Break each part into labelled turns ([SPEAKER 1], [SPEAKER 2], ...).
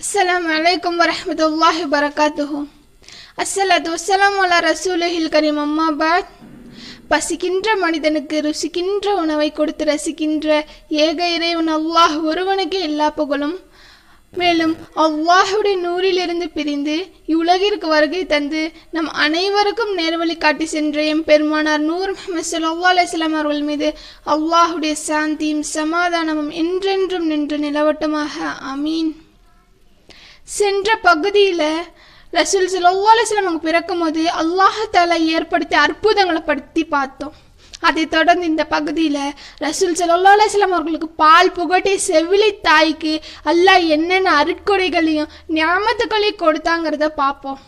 [SPEAKER 1] السلام عليكم ورحمة الله وبركاته الصلاة والسلام على رسوله الكريم أما بعد பசிக்கின்ற மனிதனுக்கு ருசிக்கின்ற உணவை கொடுத்து ரசிக்கின்ற ஏக இறைவன் அல்லாஹ் ஒருவனுக்கு எல்லா புகழும் மேலும் அல்லாஹுடைய நூறிலிருந்து பிரிந்து இவ்வுலகிற்கு வருகை தந்து நம் அனைவருக்கும் நேர்வழி காட்டி சென்ற எம் பெருமானார் நூர் முஹம்மது ஸல்லல்லாஹு அலைஹி வஸல்லம் அவர்கள் மீது அல்லாஹுடைய சாந்தியும் சமாதானமும் என்றென்றும் நின்று நிலவட்டுமாக அமீன் சென்ற பகுதியில் ரசூல் ஸல்லல்லாஹு அவங்க பிறக்கும்போது போது தாலா ஏற்படுத்திய அற்புதங்களை பற்றி பார்த்தோம். அதை தொடர்ந்து இந்த பகுதியில் ரசூல் ஸல்லல்லாஹு அலைஹி அவர்களுக்கு பால் புகட்டி செவிலி தாய்க்கு அல்லாஹ் என்னென்ன அருட்கொடைகளையும் ஞாபகத்துக்களையும் கொடுத்தாங்கிறத பார்ப்போம்.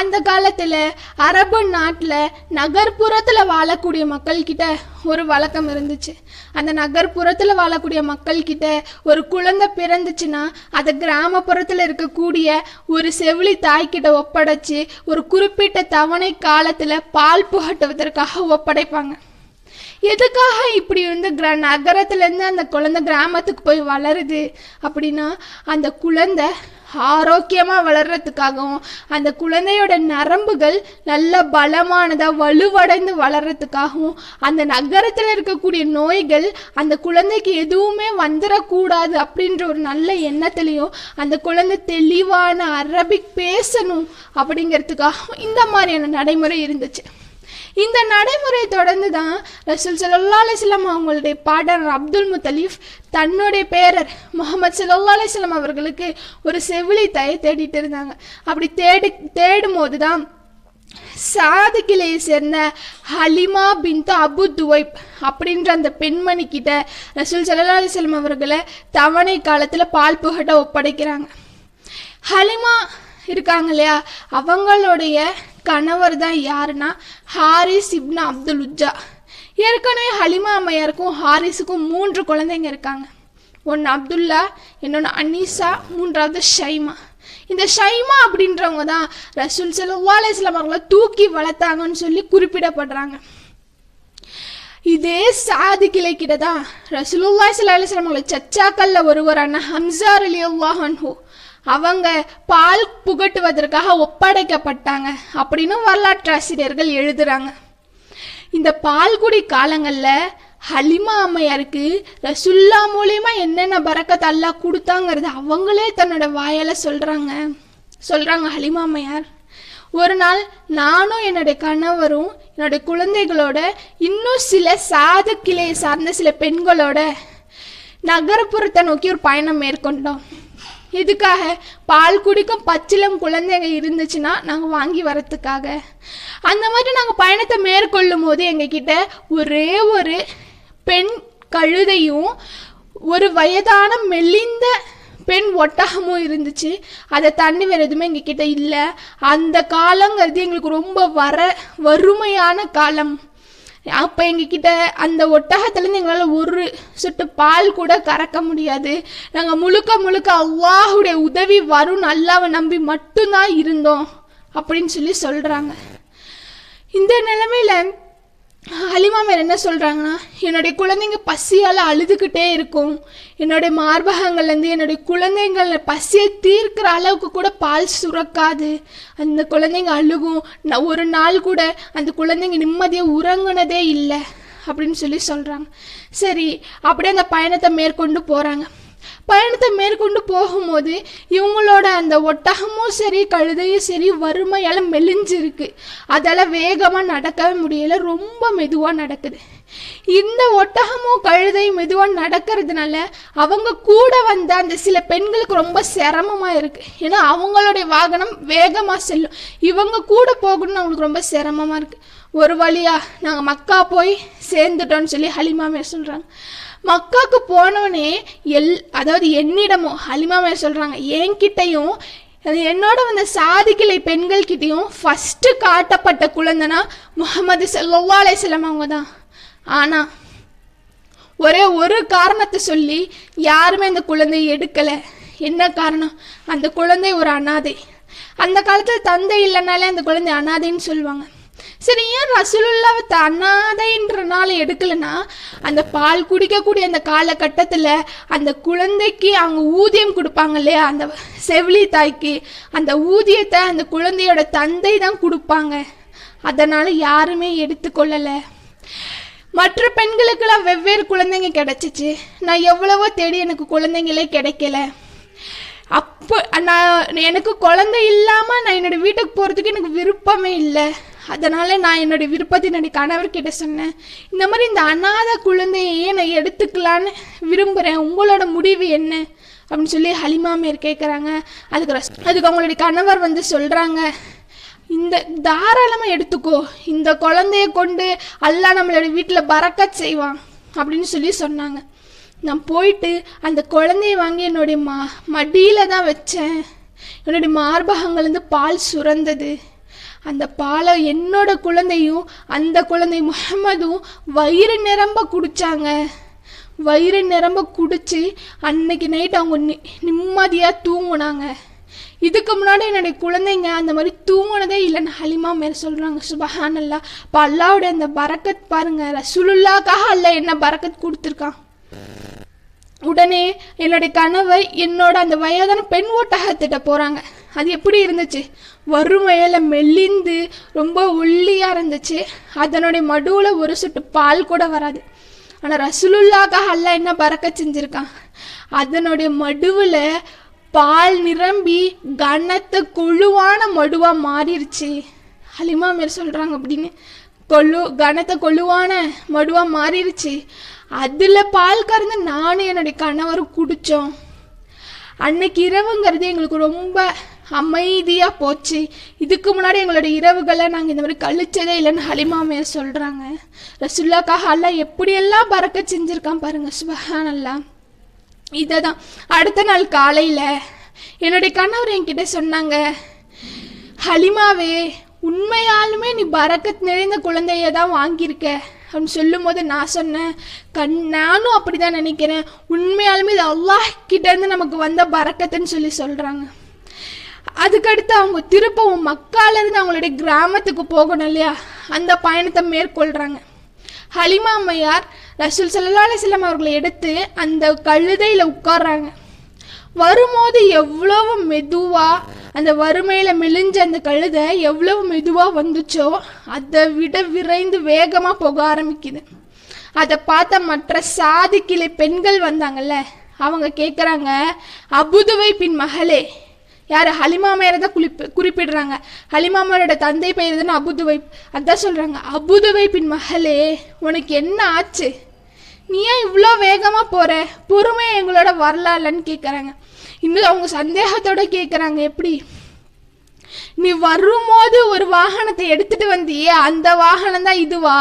[SPEAKER 1] அந்த காலத்தில் அரபு நாட்டில் நகர்ப்புறத்தில் வாழக்கூடிய மக்கள்கிட்ட ஒரு வழக்கம் இருந்துச்சு. அந்த நகர்ப்புறத்தில் வாழக்கூடிய மக்கள்கிட்ட ஒரு குழந்தை பிறந்துச்சுன்னா அதை கிராமப்புறத்தில் இருக்கக்கூடிய ஒரு செவிலி தாய்கிட்ட ஒப்படைச்சு ஒரு குறிப்பிட்ட தவணை காலத்தில் பால் புகட்டுவதற்காக ஒப்படைப்பாங்க. எதுக்காக இப்படி வந்து கிர நகரத்துலேருந்து அந்த குழந்தை கிராமத்துக்கு போய் வளருது அப்படின்னா அந்த குழந்தை ஆரோக்கியமாக வளர்கிறதுக்காகவும் அந்த குழந்தையோட நரம்புகள் நல்ல பலமானதாக வலுவடைந்து வளர்கிறதுக்காகவும் அந்த நகரத்தில் இருக்கக்கூடிய நோய்கள் அந்த குழந்தைக்கு எதுவுமே வந்துடக்கூடாது அப்படின்ற ஒரு நல்ல எண்ணத்துலேயும் அந்த குழந்தை தெளிவான அரபிக் பேசணும் அப்படிங்கிறதுக்காகவும் இந்த மாதிரியான நடைமுறை இருந்துச்சு. இந்த நடைமுறையை தொடர்ந்து தான் ரசூல் சல்லா அலிஸ்லாம் அவங்களுடைய பாடர் அப்துல் முத்தலீஃப் தன்னுடைய பேரர் முகமது சல்லா அலிஸ்லாம் அவர்களுக்கு ஒரு செவிலி தாயை தேடிட்டு இருந்தாங்க. அப்படி தேடி தேடும் போது தான் சாது கிளையை சேர்ந்த ஹலிமா பின்து அபு துவைப் அப்படின்ற அந்த பெண்மணி கிட்ட ரசூல் சல்லா அலிஸ்லாம் அவர்களை தவணை காலத்தில் பால் புகட்ட ஒப்படைக்கிறாங்க. ஹலிமா இருக்காங்க இல்லையா? அவங்களுடைய கணவர் தான் யாருன்னா ஹாரிஸ் இப்னு அப்துல் உஜ்ஜா. ஏற்கனவே ஹலிமா அம்மையாருக்கும் ஹாரிஸுக்கும் மூன்று குழந்தைங்க இருக்காங்க. ஒன்று அப்துல்லா இன்னொன்று அனீஸா மூன்றாவது ஷைமா. இந்த ஷைமா அப்படின்றவங்க தான் ரசூல் சல்லா அலிஸ்லாம் தூக்கி வளர்த்தாங்கன்னு சொல்லி குறிப்பிடப்படுறாங்க. இதே சாதி கிளைக்கிட்ட தான் ரசூலுல்லாய் ஸல்லல்லாஹு அலைஹி சச்சாக்கல்ல ஒருவரான ஹம்சார் அலி அன்ஹு அவங்க பால் புகட்டுவதற்காக ஒப்படைக்கப்பட்டாங்க அப்படின்னு வரலாற்று ஆசிரியர்கள் எழுதுறாங்க. இந்த பால்குடி காலங்களில் ஹலிமா அம்மையாருக்கு ரசுல்லா மூலியமா என்னென்ன பறக்கத் அல்லா கொடுத்தாங்கிறது அவங்களே தன்னோட வாயால சொல்றாங்க. சொல்றாங்க ஹலிமா அம்மையார். ஒரு நாள் நானும் என்னுடைய கணவரும் என்னுடைய குழந்தைகளோட இன்னும் சில சாது கிளையை சார்ந்த சில பெண்களோட நகரப்புறத்தை நோக்கி ஒரு பயணம் மேற்கொண்டோம். இதுக்காக பால் குடிக்கும் பச்சிலம் குழந்தைங்க இருந்துச்சுன்னா நாங்கள் வாங்கி வரத்துக்காக அந்த மாதிரி நாங்கள் பயணத்தை மேற்கொள்ளும் போது எங்ககிட்ட ஒரே ஒரு பெண் கழுதையும் ஒரு வயதான மெலிந்த பெண் ஒட்டகமும் இருந்துச்சு. அதை தண்ணி வேறு எதுவுமே எங்ககிட்ட இல்லை. அந்த காலங்கிறது எங்களுக்கு ரொம்ப வர வறுமையான காலம். அப்போ எங்ககிட்ட அந்த ஒட்டகத்துலேருந்து எங்களால் ஒரு சொட்டு பால் கூட கறக்க முடியாது. நாங்கள் முழுக்க முழுக்க அல்லாஹுடைய உதவி வரும் அல்லாவை நம்பி மட்டும்தான் இருந்தோம் அப்படின்னு சொல்லி சொல்கிறாங்க இந்த நிலைமையில அலிமாமர் மேர் என்ன சொல்கிறாங்கன்னா என்னுடைய குழந்தைங்க பசியால் அழுதுகிட்டே இருக்கும். என்னுடைய மார்பகங்கள்லேருந்து என்னுடைய குழந்தைங்கள பசியை தீர்க்கிற அளவுக்கு கூட பால் சுரக்காது. அந்த குழந்தைங்க அழுகும். நான் ஒரு நாள் கூட அந்த குழந்தைங்க நிம்மதியாக உறங்குனதே இல்லை. அப்படின்னு சொல்லி சொல்கிறாங்க சரி அப்படியே அந்த பயணத்தை மேற்கொண்டு போகிறாங்க பயணத்தை மேற்கொண்டு போகும்போது இவங்களோட அந்த ஒட்டகமும் சரி கழுதையும் சரி வறுமையால் மெலிஞ்சிருக்கு. அதால் வேகமாக நடக்கவே முடியல. ரொம்ப மெதுவாக நடக்குது. இந்த ஒட்டகமும் கழுதையும் மெதுவாக நடக்கிறதுனால அவங்க கூட வந்த அந்த சில பெண்களுக்கு ரொம்ப சிரமமாக இருக்குது ஏன்னா அவங்களுடைய வாகனம் வேகமாக செல்லும். இவங்க கூட போகணும்னு அவங்களுக்கு ரொம்ப சிரமமாக இருக்குது ஒரு வழியாக நாங்கள் மக்கா போய் சேர்ந்துட்டோம்னு சொல்லி ஹலிமாமே சொல்கிறாங்க மக்காவுக்கு போனவனே எல் அதாவது என்னிடமும் ஹலிமாமே சொல்கிறாங்க என்கிட்டையும் என்னோட வந்த சாதிக்கிளை பெண்கள்கிட்டையும் ஃபஸ்ட்டு காட்டப்பட்ட குழந்தைனா முகமது சல்லா அலையம் அவங்க தான் ஆனால் ஒரே ஒரு காரணத்தை சொல்லி யாருமே அந்த குழந்தையை எடுக்கலை. என்ன காரணம்? அந்த குழந்தை ஒரு அனாதை. அந்த காலத்தில் தந்தை இல்லைனாலே அந்த குழந்தை அனாதைன்னு சொல்லுவாங்க. சரி ஏன் ரசூலுல்லாவை நாள் எடுக்கலைன்னா அந்த பால் குடிக்கக்கூடிய அந்த காலகட்டத்தில் அந்த குழந்தைக்கு அவங்க ஊதியம் கொடுப்பாங்க இல்லையா? அந்த செவிலி தாய்க்கு அந்த ஊதியத்தை அந்த குழந்தையோட தந்தை தான் கொடுப்பாங்க. அதனால் யாருமே எடுத்துக்கொள்ளலை. மற்ற பெண்களுக்கெல்லாம் வெவ்வேறு குழந்தைங்க கிடச்சிச்சு. நான் எவ்வளவோ தேடி எனக்கு குழந்தைங்களே கிடைக்கல. அப்போ நான் எனக்கு குழந்தை இல்லாமல் நான் என்னோட வீட்டுக்கு போகிறதுக்கு எனக்கு விருப்பமே இல்லை. அதனால் நான் என்னுடைய விருப்பத்தை என்னுடைய கணவர்கிட்ட சொன்னேன். இந்த மாதிரி இந்த அனாதை குழந்தையே நான் எடுத்துக்கலான்னு விரும்புகிறேன் உங்களோட முடிவு என்ன? அப்படின்னு சொல்லி ஹலிமா மேர் கேட்குறாங்க அதுக்கு ரஸ் அதுக்கு அவங்களுடைய கணவர் வந்து சொல்கிறாங்க இந்த தாராளமாக எடுத்துக்கோ. இந்த குழந்தைய கொண்டு அல்லா நம்மளோட வீட்டில் பறக்க செய்வான் அப்படின்னு சொல்லி சொன்னாங்க. நான் போயிட்டு அந்த குழந்தைய வாங்கி என்னுடைய மா மடியில் தான் வச்சேன். என்னுடைய மார்பகங்கள்லேருந்து பால் சுரந்தது. அந்த பாலை என்னோட குழந்தையும் அந்த குழந்தை முகமதும் வயிறு நிரம்ப குடித்தாங்க வயிறு நிரம்ப குடித்து அன்னைக்கு நைட் அவங்க நி நிம்மதியாக தூங்குனாங்க. இதுக்கு முன்னாடி என்னுடைய குழந்தைங்க அந்த மாதிரி தூங்கினதே இல்லைன்னு ஹலிமா மேலே சொல்கிறாங்க சுபஹானல்லா. இப்போ அல்லாவுடைய அந்த பரக்கத் பாருங்க. ரசூலுல்லாக்காக அல்ல என்ன பரக்கத் கொடுத்துருக்கான். உடனே என்னுடைய கணவர் என்னோட அந்த வயதான பெண் ஓட்டகத்திட்ட போகிறாங்க அது எப்படி இருந்துச்சு? வறுமையில் மெலிந்து ரொம்ப ஒல்லியாக இருந்துச்சு. அதனுடைய மடுவில் ஒரு சொட்டு பால் கூட வராது. ஆனால் ரசூலுல்லாக்காக அல்ல என்ன பறக்க செஞ்சுருக்கான்? அதனுடைய மடுவில் பால் நிரம்பி கனத்த கொழுவான மடுவாக மாறிடுச்சு அலிமா மாரி சொல்கிறாங்க அப்படின்னு. கொழு கனத்த கொழுவான மடுவாக மாறிடுச்சு அதில் பால் கறந்து நானும் என்னுடைய கணவரும் குடித்தோம் அன்னைக்கு இரவுங்கிறது எங்களுக்கு ரொம்ப அமைதியாக போச்சு. இதுக்கு முன்னாடி எங்களோட இரவுகளை நாங்கள் இந்த மாதிரி கழிச்சதே இல்லைன்னு ஹலிமாமைய சொல்கிறாங்க ரசுல்லாக்காக அல்லா எப்படியெல்லாம் பறக்க செஞ்சுருக்கான் பாருங்கள் சுபஹான் அல்லா இதை தான் அடுத்த நாள் காலையில் என்னுடைய கணவர் என்கிட்ட சொன்னாங்க ஹலிமாவே உண்மையாலுமே நீ பறக்கத் நிறைந்த குழந்தைய தான் வாங்கியிருக்க. அப்படின்னு சொல்லும்போது நான் சொன்னேன் கண் நானும் அப்படி தான் நினைக்கிறேன். உண்மையாலுமே இது அல்லாஹ் கிட்டேருந்து நமக்கு வந்த பறக்கத்துன்னு சொல்லி சொல்கிறாங்க அதுக்கடுத்து அவங்க திருப்பவும் மக்காலேருந்து அவங்களுடைய கிராமத்துக்கு போகணும் இல்லையா? அந்த பயணத்தை மேற்கொள்கிறாங்க ஹலிமா அம்மையார் ரசூல் சல்லா அலிஸ்லாம் அவர்களை எடுத்து அந்த கழுதையில் உட்கார்றாங்க. வரும்போது எவ்வளவு மெதுவாக அந்த வறுமையில் மெலிஞ்ச அந்த கழுதை எவ்வளவு மெதுவாக வந்துச்சோ அதை விட விரைந்து வேகமாக போக ஆரம்பிக்குது. அதை பார்த்த மற்ற சாதிக்கிளை பெண்கள் வந்தாங்கல்ல அவங்க கேட்குறாங்க அபுதுவை பின் மகளே யார்? ஹலிமா மேரை தான் குளிப்பு குறிப்பிடுறாங்க. ஹலிமாமரோட தந்தை பெயர் தானே அபுதுவை அதான் சொல்கிறாங்க அபுதுவை பின் மகளே உனக்கு என்ன ஆச்சு? நீ ஏன் இவ்வளோ வேகமாக போகிற பொறுமை எங்களோட வரலாறுலன்னு கேட்குறாங்க இன்னும் அவங்க சந்தேகத்தோட கேட்குறாங்க எப்படி? நீ வரும்போது ஒரு வாகனத்தை எடுத்துட்டு வந்தியே அந்த வாகனம் தான் இதுவா?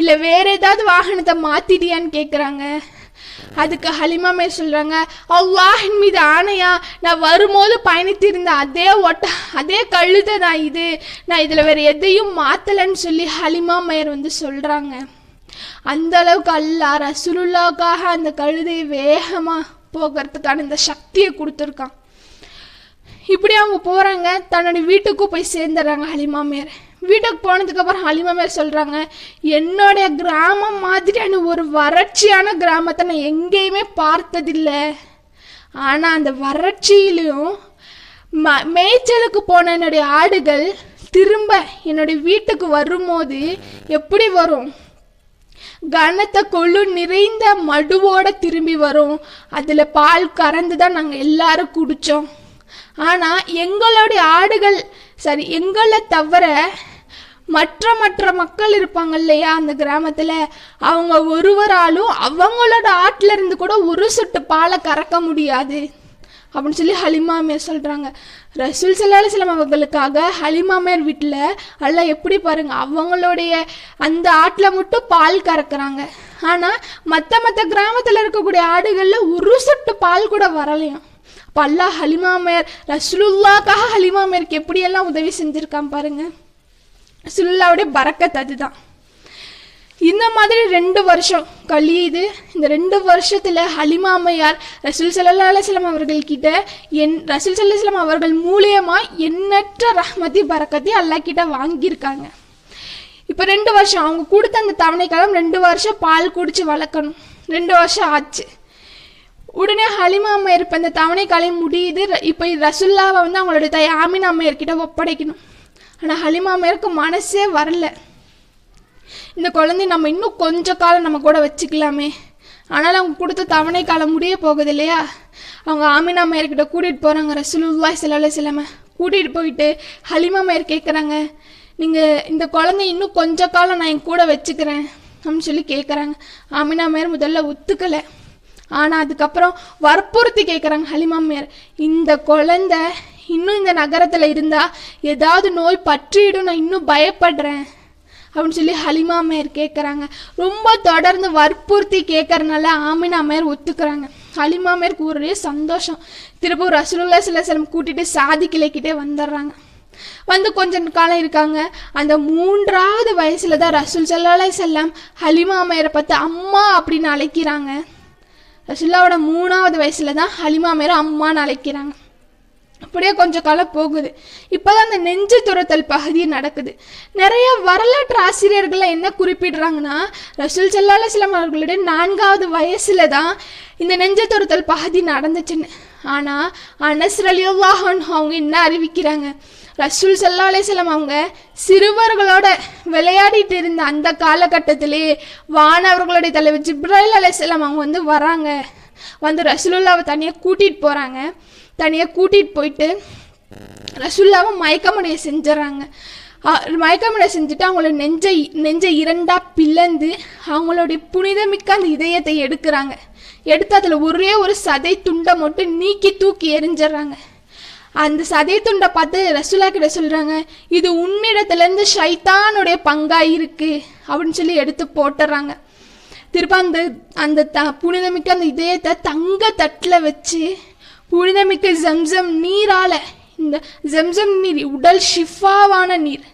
[SPEAKER 1] இல்லை வேற ஏதாவது வாகனத்தை மாத்திட்டியான்னு கேட்குறாங்க அதுக்கு ஹலிமாமே சொல்றாங்க அல்லாஹின் மீது ஆணையா? நான் வரும்போது பயணித்திருந்த அதே ஒட்ட அதே கழுதை தான் இது. நான் இதில் வேற எதையும் மாத்தலைன்னு சொல்லி ஹலிமா மேயர் வந்து சொல்றாங்க. அந்த அளவுக்கு அல்லா ரசூலுல்லாக்காக அந்த கழுதையை வேகமா போகிறதுக்கான இந்த சக்தியை கொடுத்துருக்கான். இப்படி அவங்க போகிறாங்க தன்னுடைய வீட்டுக்கும் போய் சேர்ந்துடுறாங்க ஹலிமாமேர் வீட்டுக்கு போனதுக்கப்புறம் ஹலிமாமேர் சொல்கிறாங்க என்னுடைய கிராமம் மாதிரியான ஒரு வறட்சியான கிராமத்தை நான் எங்கேயுமே பார்த்ததில்லை. ஆனால் அந்த வறட்சியிலையும் ம மேய்ச்சலுக்கு போன என்னுடைய ஆடுகள் திரும்ப என்னுடைய வீட்டுக்கு வரும்போது எப்படி வரும்? கனத்த கொழு நிறைந்த மடுவோட திரும்பி வரும். அதில் பால் கறந்து தான் நாங்கள் எல்லாரும் குடித்தோம் ஆனால் எங்களுடைய ஆடுகள் சரி எங்களை தவிர மற்ற மற்ற மக்கள் இருப்பாங்க இல்லையா அந்த கிராமத்தில்? அவங்க ஒருவராலும் அவங்களோட ஆட்டில் இருந்து கூட ஒரு சொட்டு பாலை கறக்க முடியாது. அப்படின்னு சொல்லி ஹலிமாமியார் சொல்கிறாங்க ரசூல் சல்லாஹம் அவர்களுக்காக ஹலிமாமேர் வீட்டில் எல்லாம் எப்படி பாருங்க அவங்களுடைய அந்த ஆட்டில் மட்டும் பால் கறக்குறாங்க. ஆனால் மற்ற மற்ற கிராமத்தில் இருக்கக்கூடிய ஆடுகளில் ஒரு சொட்டு பால் கூட வரலையாம். அப்போ அல்லாஹ் ஹலிமாமேர் ரசூலுல்லாக்காக ஹலிமாமேருக்கு எப்படியெல்லாம் உதவி செஞ்சுருக்கான் பாருங்கள் சுல்லாவுடைய பறக்கத் அதுதான் இந்த மாதிரி ரெண்டு வருஷம் கழியுது. இந்த ரெண்டு வருஷத்துல ஹலிமா அம்மையார் ரசூல் சல்லா அலுவலாம் அவர்கள் கிட்ட என் ரசூல் சல்லாஹம் அவர்கள் மூலியமா எண்ணற்ற ரஹ்மதி பரக்கத்தை அல்லா கிட்ட வாங்கியிருக்காங்க. இப்போ ரெண்டு வருஷம் அவங்க கொடுத்த அந்த தவணை காலம் ரெண்டு வருஷம் பால் குடிச்சு வளர்க்கணும். ரெண்டு வருஷம் ஆச்சு. உடனே ஹலிமா அம்மையார் இப்போ இந்த தவணை காலம் முடியுது. ர- இப்போ ரசுல்லாவை வந்து அவங்களோட தாய் ஆமின் அம்மையார் கிட்ட ஒப்படைக்கணும். ஆனால் ஹலிமா மேற்கு மனசே வரல. இந்த குழந்தை நம்ம இன்னும் கொஞ்ச காலம் நம்ம கூட வச்சுக்கலாமே. ஆனால் அவங்க கொடுத்த தவணை காலம் முடிய போகுது இல்லையா? அவங்க ஆமினா மேயர்கிட்ட கூட்டிகிட்டு போகிறாங்க ரசூலுல்லாஹி சிலவில் அலைஹி கூட்டிகிட்டு போயிட்டு ஹலிமா மேயர் கேட்குறாங்க நீங்கள் இந்த குழந்தை இன்னும் கொஞ்ச காலம் நான் என் கூட வச்சுக்கிறேன் அப்படின்னு சொல்லி கேட்குறாங்க ஆமினா மேயர் முதல்ல ஒத்துக்கலை. ஆனால் அதுக்கப்புறம் வற்புறுத்தி கேட்குறாங்க ஹலிமா மேயர் இந்த குழந்தை இன்னும் இந்த நகரத்தில் இருந்தால் ஏதாவது நோய் பற்றிடும் நான் இன்னும் பயப்படுறேன். அப்படின்னு சொல்லி ஹலிமா அம்மையார் கேட்குறாங்க ரொம்ப தொடர்ந்து வற்புறுத்தி கேட்கறனால ஆமினா அம்மையார் ஒத்துக்கிறாங்க. ஹலிமா அம்மையாருக்கு ஒரே சந்தோஷம். திருப்பூர் ரசூலுல்லா சிலசலம் கூட்டிகிட்டு சாதி கிளைக்கிட்டே வந்துடுறாங்க. வந்து கொஞ்ச காலம் இருக்காங்க. அந்த மூன்றாவது வயசுல தான் ரசூல் சல்லாலை செல்லம் ஹலிமா மேயரை பார்த்து அம்மா அப்படின்னு அழைக்கிறாங்க. ரசுல்லாவோட மூணாவது வயசுல தான் ஹலிமா அம்மையாரை அம்மான்னு அழைக்கிறாங்க. அப்படியே கொஞ்சம் காலம் போகுது. இப்போதான் அந்த நெஞ்சு துரத்தல் பகுதி நடக்குது. நிறைய வரலாற்று ஆசிரியர்கள் என்ன குறிப்பிடுறாங்கன்னா ரசூல் சல்லா அலுவலாம் அவர்களுடைய நான்காவது வயசுல தான் இந்த நெஞ்சு துரத்தல் பகுதி நடந்துச்சுன்னு. ஆனால் அனஸ் ரலியுல்லாஹன் அவங்க என்ன அறிவிக்கிறாங்க? ரசூல் சல்லா அலிஸ்லாம் அவங்க சிறுவர்களோட விளையாடிட்டு இருந்த அந்த காலகட்டத்திலே வானவர்களுடைய தலைவர் ஜிப்ராயில் அலிஸ்லாம் அவங்க வந்து வராங்க. வந்து ரசூலுல்லாவை தனியாக கூட்டிகிட்டு போகிறாங்க தனியாக கூட்டிகிட்டு போயிட்டு ரசுல்லாவை மயக்கமடைய செஞ்சிடறாங்க. மயக்கமடைய செஞ்சுட்டு அவங்களோட நெஞ்சை நெஞ்சை இரண்டாக பிளந்து அவங்களுடைய புனிதமிக்க அந்த இதயத்தை எடுக்கிறாங்க. எடுத்து அதில் ஒரே ஒரு சதை துண்டை மட்டும் நீக்கி தூக்கி எரிஞ்சிடுறாங்க அந்த சதை துண்டை பார்த்து ரசுல்லா கிட்ட சொல்கிறாங்க இது உன்னிடத்துலேருந்து ஷைத்தானுடைய பங்காக இருக்குது அப்படின்னு சொல்லி எடுத்து போட்டுறாங்க. திரும்ப அந்த அந்த த புனிதமிக்க அந்த இதயத்தை தங்க தட்டில் வச்சு புனிதமிக்க ஜம்சம் நீரால இந்த ஜம்சம் நீர் உடல் ஷிஃபாவான நீர்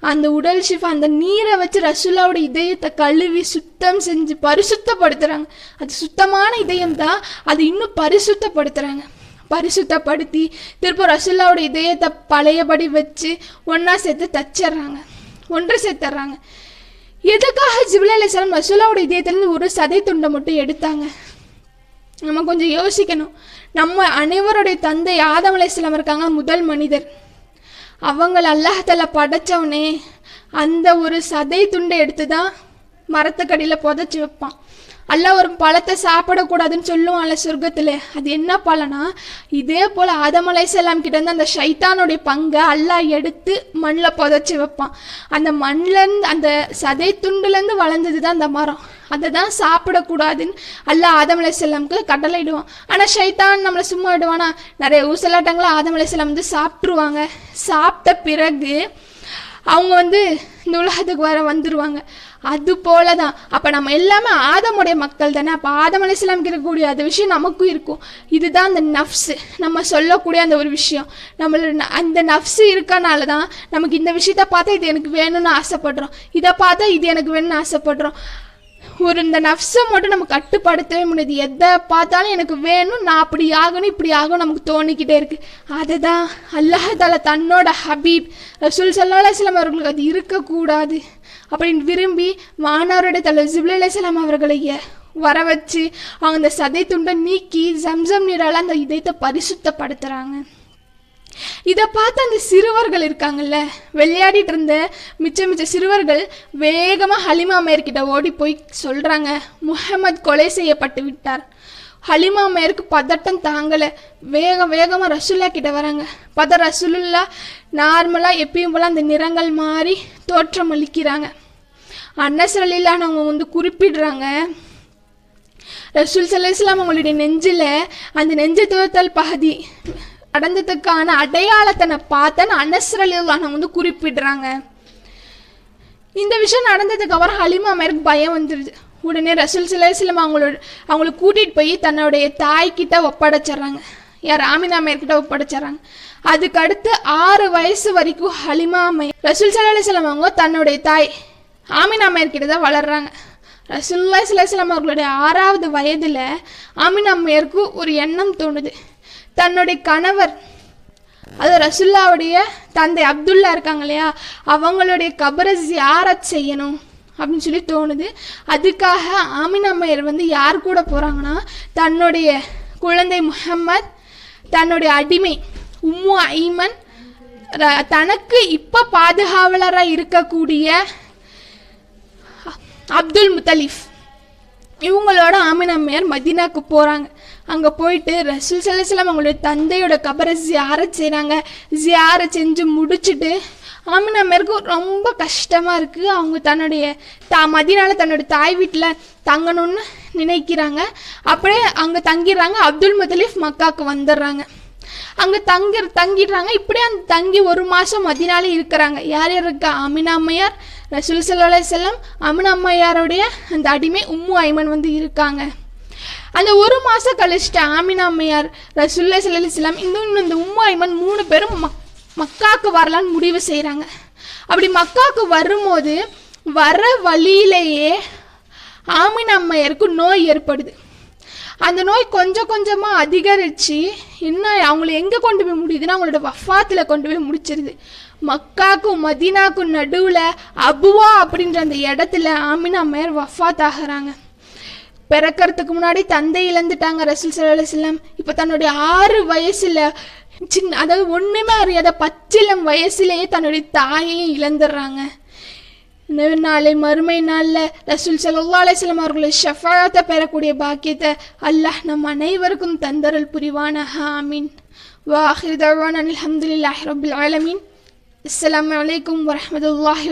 [SPEAKER 1] அந்த உடல் ஷிஃபா அந்த நீரை வச்சு ரசுல்லாவோட இதயத்தை கழுவி சுத்தம் செஞ்சு பரிசுத்தப்படுத்துகிறாங்க அது சுத்தமான இதயம் தான் அது இன்னும் பரிசுத்தப்படுத்துகிறாங்க பரிசுத்தப்படுத்தி திரும்ப ரசுல்லாவோட இதயத்தை பழையபடி வச்சு ஒன்றா சேர்த்து தச்சிட்றாங்க. ஒன்று சேர்த்துறாங்க எதுக்காக ஜிபில் அலிஸ்லாம் ரசூலாவோட இதயத்துலேருந்து ஒரு சதை துண்டை மட்டும் எடுத்தாங்க? நம்ம கொஞ்சம் யோசிக்கணும். நம்ம அனைவருடைய தந்தை ஆதம் அலையாம் இருக்காங்க முதல் மனிதர். அவங்கள அல்லாஹால படைச்சவனே அந்த ஒரு சதை துண்டை எடுத்து தான் மரத்துக்கடியில் புதைச்சி வைப்பான். அல்ல ஒரு பழத்தை சாப்பிடக்கூடாதுன்னு சொல்லுவான்ல சொர்க்கத்தில். அது என்ன பழனா இதே போல் ஆதம் அலைசலாம் கிட்ட இருந்து அந்த ஷைத்தானுடைய பங்கை அல்லா எடுத்து மண்ணில் புதைச்சி வைப்பான். அந்த மண்ணிலேருந்து அந்த சதை துண்டுலேருந்து வளர்ந்தது தான் அந்த மரம். அதை தான் சாப்பிடக்கூடாதுன்னு அல்லா ஆதம் அலைசலாமுக்கு கடலையிடுவான் ஆனால் ஷைத்தான் நம்மளை சும்மா விடுவானா? நிறைய ஊசலாட்டங்களை ஆதம் அலைசலாம் வந்து சாப்பிட்ருவாங்க சாப்பிட்ட பிறகு அவங்க வந்து இந்த உலகத்துக்கு வர வந்துடுவாங்க அது போல தான் அப்போ நம்ம எல்லாமே ஆதமுடைய மக்கள் தானே. அப்போ ஆதம் அலிஸ்லாமுக்கு இருக்கக்கூடிய அந்த விஷயம் நமக்கும் இருக்கும். இதுதான் அந்த நஃப்ஸு. நம்ம சொல்லக்கூடிய அந்த ஒரு விஷயம். நம்மளோட ந- அந்த நஃப்ஸு இருக்கனால தான் நமக்கு இந்த விஷயத்த பார்த்தா இது எனக்கு வேணும்னு ஆசைப்படுறோம். இதை பார்த்தா இது எனக்கு வேணும்னு ஆசைப்படுறோம். ஒரு இந்த நஃப்ஸை மட்டும் நம்ம கட்டுப்படுத்தவே முடியாது. எதை பார்த்தாலும் எனக்கு வேணும் நான் அப்படி ஆகணும் இப்படி ஆகணும் நமக்கு தோணிக்கிட்டே இருக்கு. அதுதான் அல்லாஹால தன்னோட ஹபீப். ரசூல் சல்லா அலிஸ்லாம் அவர்களுக்கு அது இருக்கக்கூடாது. அப்படின்னு விரும்பி மாணவருடைய தலைவர் ஜிபுல் அலிஸ்லாம் அவர்களை வர வச்சு அவங்க அந்த சதை துண்டை நீக்கி ஜம்சம் நீரால் அந்த இதயத்தை பரிசுத்தப்படுத்துகிறாங்க இதை பார்த்து அந்த சிறுவர்கள் இருக்காங்கல்ல விளையாடிட்டு இருந்த மிச்ச மிச்ச சிறுவர்கள் வேகமாக ஹலிமா மேர்கிட்ட ஓடி போய் சொல்கிறாங்க முகமது கொலை செய்யப்பட்டு விட்டார். ஹலிமா மேருக்கு பதட்டம் தாங்கலை வேக வேகமாக ரசுல்லா கிட்ட வராங்க. பத ரசுலுல்லா நார்மலாக எப்பயும் போல் அந்த நிறங்கள் மாறி தோற்றம் அளிக்கிறாங்க. அன்னசரலில்லான்னு அவங்க வந்து குறிப்பிடுறாங்க ரசூல் சல்லாஸ்லாம் அவங்களுடைய நெஞ்சில் அந்த நெஞ்சை துவத்தால் பகுதி நடந்ததுக்கான அடையாளத்தை நான் பார்த்தேன்னு அனஸ்ரலானவங்க வந்து குறிப்பிடுறாங்க. இந்த விஷயம் நடந்ததுக்கு அப்புறம் ஹலிமா மேற்கு பயம் வந்துடுது உடனே ரசூல் சல்லாஸ்லாம் அவங்களோட அவங்கள கூட்டிகிட்டு போய் தன்னுடைய தாய்கிட்ட ஒப்படைச்சிடுறாங்க. யார்? ஆமினா மேற்கிட்ட ஒப்படைச்சிட்றாங்க. அதுக்கு அடுத்து ஆறு வயசு வரைக்கும் ஹலிமா அம்மை ரசூல் சலாஹிஸ்லாம் அவங்க தன்னுடைய தாய் ஆமினா மேற்கிட்ட தான் வளர்றாங்க ரசூல்லா சிலாஸ்லாம் அவர்களுடைய ஆறாவது வயதில் ஆமினா மேற்கு ஒரு எண்ணம் தோணுது. தன்னுடைய கணவர் அது ரசுல்லாவுடைய தந்தை அப்துல்லா இருக்காங்க இல்லையா அவங்களுடைய கபரை ஜியாரத் செய்யணும் அப்படின்னு சொல்லி தோணுது. அதுக்காக ஆமின் அம்மையார் வந்து யார் கூட போகிறாங்கன்னா தன்னுடைய குழந்தை முஹம்மத் தன்னுடைய அடிமை உம்மு ஐமன் ர- தனக்கு இப்போ பாதுகாவலராக இருக்கக்கூடிய அப்துல் முத்தலிஃப் இவங்களோட ஆமின் அம்மையார் மதீனாக்கு போகிறாங்க அங்கே போயிட்டு ரசூல் சல்லா அவங்களுடைய தந்தையோட கபரை ஜியாரத் செய்கிறாங்க ஜியாரத் செஞ்சு முடிச்சுட்டு ஆமினா அம்மையாருக்கு ரொம்ப கஷ்டமாக இருக்குது அவங்க தன்னுடைய தா மதினால தன்னோட தாய் வீட்டில் தங்கணும்னு நினைக்கிறாங்க. அப்படியே அங்கே தங்கிடுறாங்க. அப்துல் முதலீஃப் மக்காவுக்கு வந்துடுறாங்க. அங்கே தங்கி தங்கிடுறாங்க. இப்படியே அந்த தங்கி ஒரு மாதம் மதினாலே இருக்கிறாங்க. யார் யார் இருக்கா? அமினா அம்மையார் ரசூல் சல்லா செல்லம் அமினா அம்மையாருடைய அந்த அடிமை உம்மு ஐமன் வந்து இருக்காங்க. அந்த ஒரு மாதம் கழிச்சிட்டு ஆமினா அம்மையார் ரசுல்லா சல்லா செல்லம் இன்னும் இன்னும் இந்த உம்மு ஐமன் மூணு பேரும் மக் மக்காவுக்கு வரலான்னு முடிவு செய்கிறாங்க அப்படி மக்காவுக்கு வரும்போது வர வழியிலேயே ஆமின் அம்மையாருக்கு நோய் ஏற்படுது. அந்த நோய் கொஞ்சம் கொஞ்சமாக அதிகரித்து என்ன அவங்கள எங்கே கொண்டு போய் முடியுதுன்னா அவங்களோட வஃபாத்தில் கொண்டு போய் முடிச்சிருது. மக்காக்கும் மதினாக்கும் நடுவில் அபுவா அப்படின்ற அந்த இடத்துல ஆமினா அம்மையார் வஃபாத் ஆகுறாங்க. பிறக்கறதுக்கு முன்னாடி தந்தை இழந்துட்டாங்க ரசூல் சல்லா இப்போ தன்னுடைய ஆறு வயசில் சின்ன அதாவது ஒன்றுமே அறியாத பச்சிலம் வயசுலேயே தன்னுடைய தாயையும் இழந்துடுறாங்க. நாளை மறுமை நாளில் ரசூல் சல்லா அலிஸ்லாம் அவர்களை ஷஃபாத்தை பெறக்கூடிய பாக்கியத்தை அல்லாஹ் நம் அனைவருக்கும் தந்தரல் புரிவான. ஹாமீன் வாஹிர் தவான் அல்ஹம்துலில்லாஹி ரபில் ஆலமீன். அஸ்ஸலாமு அலைக்கும் வரஹ்மத்துல்லாஹி